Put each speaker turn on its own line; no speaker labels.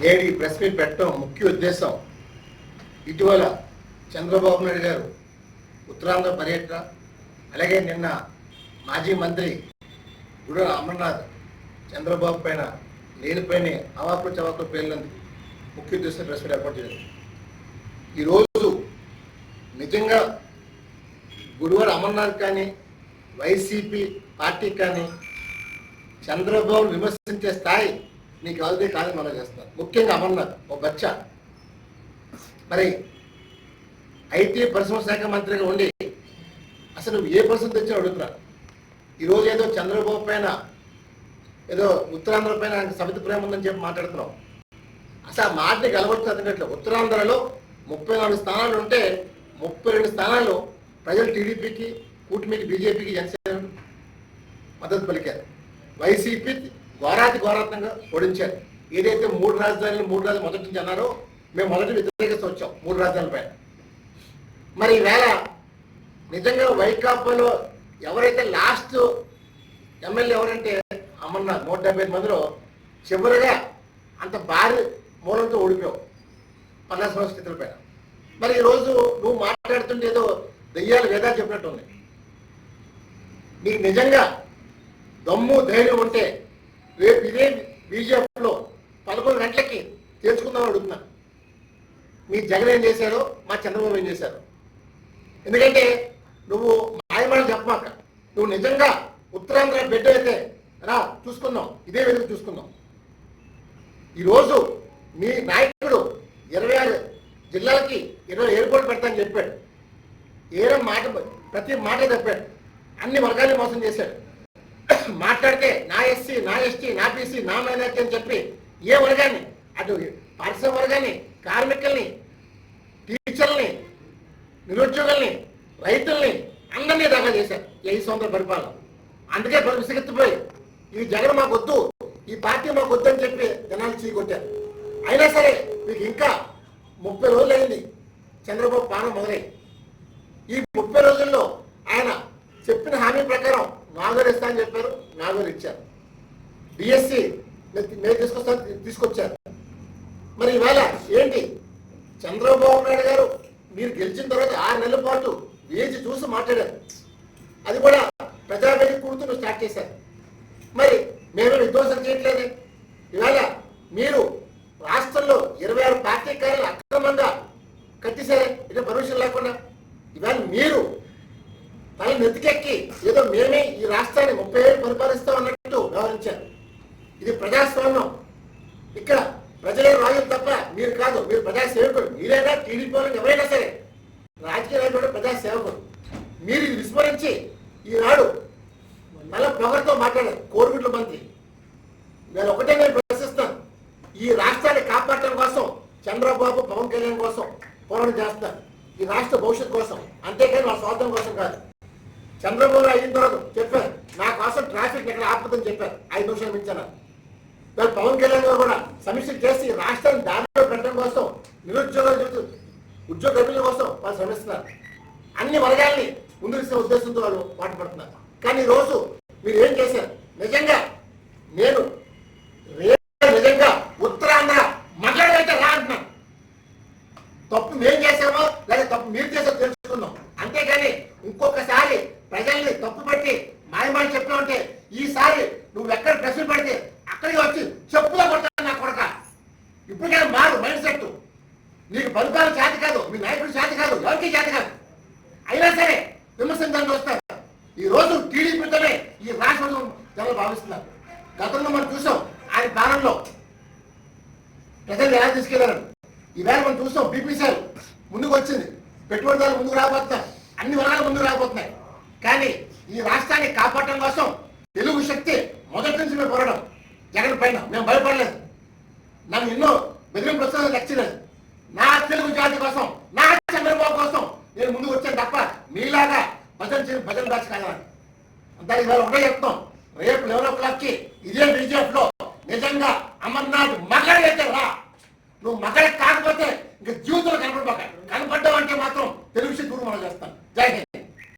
నేడు ఈ press meet పెట్టడం ముఖ్య ఉద్దేశం. ఇటీవల చంద్రబాబు నాయుడు గారు ఉత్తరాంధ్ర పర్యటన అలాగే నిన్న మాజీ మంత్రి గుడ అమర్నాథ్ చంద్రబాబు పైన లేనిపైన అవాకులు చవాకులు పేర్లందుకు ముఖ్య ఉద్దేశం ప్రెస్ మీట్ ఏర్పాటు చేయాలి ఈరోజు నిజంగా గుడివాడ అమర్నాథ్ కానీ వైసీపీ పార్టీ కానీ చంద్రబాబు విమర్శించే స్థాయి నీకు ఎవరిదే కాదని మనం చేస్తున్నారు ముఖ్యంగా అమర్నాథ్ ఓ బచ్చ. మరి ఐటీ పరిశ్రమ శాఖ మంత్రిగా ఉండి అసలు నువ్వు ఏ పరిస్థితి తెచ్చి అడుగుతున్నా. ఈరోజు ఏదో చంద్రబాబు పైన ఏదో ఉత్తరాంధ్ర పైన సమిత సమితి ప్రేమ ఉందని చెప్పి మాట్లాడుతున్నావు. అసలు ఆ మాటని గెలవచ్చు ఉత్తరాంధ్రలో ముప్పై నాలుగు స్థానాలు ఉంటే ముప్పై రెండు స్థానాలు ప్రజలు టీడీపీకి కూటమికి బీజేపీకి జనసేన మద్దతు పలికారు. వైసీపీ ఘోరాతి ఘోరాత్మకంగా ఓడించారు. ఏదైతే మూడు రాజధానులు మూడు రాజు మొదటి నుంచి అన్నారో మేము మొదటి వ్యతిరేకిస్తూ వచ్చాం మూడు రాజధానులపై మరి ఈవేళ నిజంగా వైకాపాలో ఎవరైతే లాస్ట్ ఎమ్మెల్యే ఎవరంటే అమర్నాథ్ నూట డెబ్బై ఐదు మందిలో చివరిగా అంత భారీ మూలంతో ఓడిపోయావు పల్లా పరిస్థితుల పైన. మరి ఈరోజు నువ్వు మాట్లాడుతుంటే ఏదో దెయ్యాలు చెప్పినట్టు ఉంది నీకు నిజంగా దమ్ము ధైర్యం ఉంటే రేపు ఇదే బీజేపీలో పదకొండు గంటలకి తెలుసుకుందాం అడుగుతున్నా మీ జగన్ ఏం చేశారో మా చంద్రబాబు ఏం చేశారు. ఎందుకంటే నువ్వు మాయమాటలు చెప్పమాక నువ్వు నిజంగా ఉత్తరాంధ్ర బిడ్డ అయితే రా చూసుకుందాం. ఇదే వెలుగు చూసుకుందాం. ఈరోజు మీ నాయకుడు ఇరవై ఆరు జిల్లాలకి ఇరవై ఎయిర్పోర్ట్ పెడతానని చెప్పాడు. ఏదో మాట ప్రతి మాట చెప్పాడు. అన్ని వర్గాల్ని మోసం చేశాడు. మాట్లాడితే నా ఎస్సీ నా ఎస్టీ నా బీసీ నా మైనార్టీ అని చెప్పి ఏ వర్గాన్ని అటు పరిశ్రమ వర్గాన్ని కార్మికుల్ని టీచర్లని నిరుద్యోగుల్ని రైతుల్ని అందరినీ దాకా చేశారు ఈ ఐదు సంవత్సరాల పరిపాలన. అందుకే ప్రజలు విసిగెత్తిపోయి ఈ జగన్ మాకు వద్దు ఈ పార్టీ మాకు వద్దు అని చెప్పి జనాలు చీకొట్టారు. అయినా సరే మీకు ఇంకా ముప్పై రోజులు అయింది చంద్రబాబు పానం మొదలై ఈ ముప్పై రోజుల్లో ఆయన చెప్పిన హామీ ప్రకారం నాగోరు ఇస్తా అని చెప్పారు నాగోరు ఇచ్చారు డిఎస్సి తీసుకొస్తా తీసుకొచ్చారు. మరి ఇవాళ ఏంటి? చంద్రబాబు నాయుడు గారు మీరు గెలిచిన తర్వాత ఆరు నెలల పాటు వేచి చూసి మాట్లాడారు. అది కూడా ప్రజావేది కూర్చుని స్టార్ట్ చేశారు. మరి మేము విధ్వంసం చేయట్లేదు? ఇవాళ మీరు రాష్ట్రంలో ఇరవై ఆరు పార్టీ కార్యాలు అక్రమంగా కట్టేశారే ఇదే పర్మిషన్ లేకుండా. ఇవాళ మీరు తల నెత్తికెక్కి ఏదో మేమే ఈ రాష్ట్రాన్ని ముప్పై ఏళ్ళు పరిపాలిస్తాం అన్నట్టు వ్యవహరించారు. ఇది ప్రజాస్వామ్యం. ఇక్కడ ప్రజలే రాజులు తప్ప మీరు కాదు మీరు ప్రజాసేవకుడు మీరైనా టీడీపీ వాళ్ళకి ఎవరైనా సరే రాజకీయ నాయకుడు ప్రజాసేవకుడు మీరు ఇది విస్మరించి ఈనాడు మళ్ళా పొగర్తో మాట్లాడారు కోరుగుడ్ల మంత్రి. నేను ఒకటే నేను ప్రశ్నిస్తాను. ఈ రాష్ట్రాన్ని కాపాడటం కోసం చంద్రబాబు పవన్ కళ్యాణ్ కోసం పోరాటం చేస్తారు ఈ రాష్ట్ర భవిష్యత్తు కోసం. అంతేకాని వాళ్ళ స్వార్థం కోసం కాదు. చంద్రబాబు అయిన తర్వాత చెప్పారు. నా కోసం ట్రాఫిక్ ఎక్కడ ఆపుతుందని చెప్పారు. ఐదు నిమిషాలు మించారు దాని పవన్ కళ్యాణ్ గారు కూడా సమీక్ష చేసి రాష్ట్రాన్ని దారిలో పెట్టడం కోసం నిరుద్యోగ ఉద్యోగ కల్పన కోసం వాళ్ళు శ్రమిస్తున్నారు. అన్ని వర్గాల్ని ముందుకు ఉద్దేశంతో వాళ్ళు పాటుపడుతున్నారు. కానీ ఈరోజు రోజు మీరు ఏం చేశారు? నిజంగా నేను నిజంగా ఉత్తరాంధ్ర మాట్లాడైతే రా అంటున్నాను. తప్పు మేం చేశామో లేదా తప్పు మీరు చేసో తెలుసుకుందాం అంతేగాని ఇంకొకసారి ప్రజల్ని తప్పు పట్టి మాయమాని చెప్పినా ఉంటే ఈసారి నువ్వు ఎక్కడ ప్రశ్న పడితే అక్కడికి వచ్చి చెప్పులో కొడతాను నా కొడక ఇప్పటికైనా మారు మైండ్ సెట్ నీకు పరిపాలన చేత కాదు మీ నాయకుడు చేత కాదు ఎవరికి చేత కాదు అయినా సరే విమర్శించడానికి వస్తారు. ఈ రోజు టీడీపీతోనే ఈ రాష్ట్రం జనాలు భావిస్తున్నారు. గతంలో మనం చూసాం ఆయన దానంలో ప్రజలు ఎలా తీసుకెళ్ళారు ఈవేళ మనం చూసాం బీపీసీఎల్ ముందుకు వచ్చింది. పెట్టుబడిదారులు ముందుకు రాబోతున్నారు అన్ని వర్గాలు ముందుకు రాబోతున్నాయి. కానీ ఈ రాష్ట్రాన్ని కాపాడటం కోసం తెలుగు శక్తి మొదటి నుంచి మేము పోరాడం జగన్ పైన మేము భయపడలేదు. నన్ను ఎన్నో బెదిరింపు వస్తుందని లక్ష్యలేదు నా తెలుగు జాతి కోసం నా చంద్రబాబు కోసం నేను ముందుకు వచ్చాను తప్ప మీలాగా భజన చేసి దాచి కాదని అంతా ఇవాళ ఒకటే చెప్తాం. రేపు లెవెన్ ఓ క్లాక్కి ఇదే బీజేపీ లో నిజంగా అమర్నాథ్ మగాడైతే రా. నువ్వు మగాడి కాకపోతే ఇంకా జీవితంలో కనపడబాక కనపడ్డావు అంటే మాత్రం తెలుగు దూరం మనం చేస్తాను. జై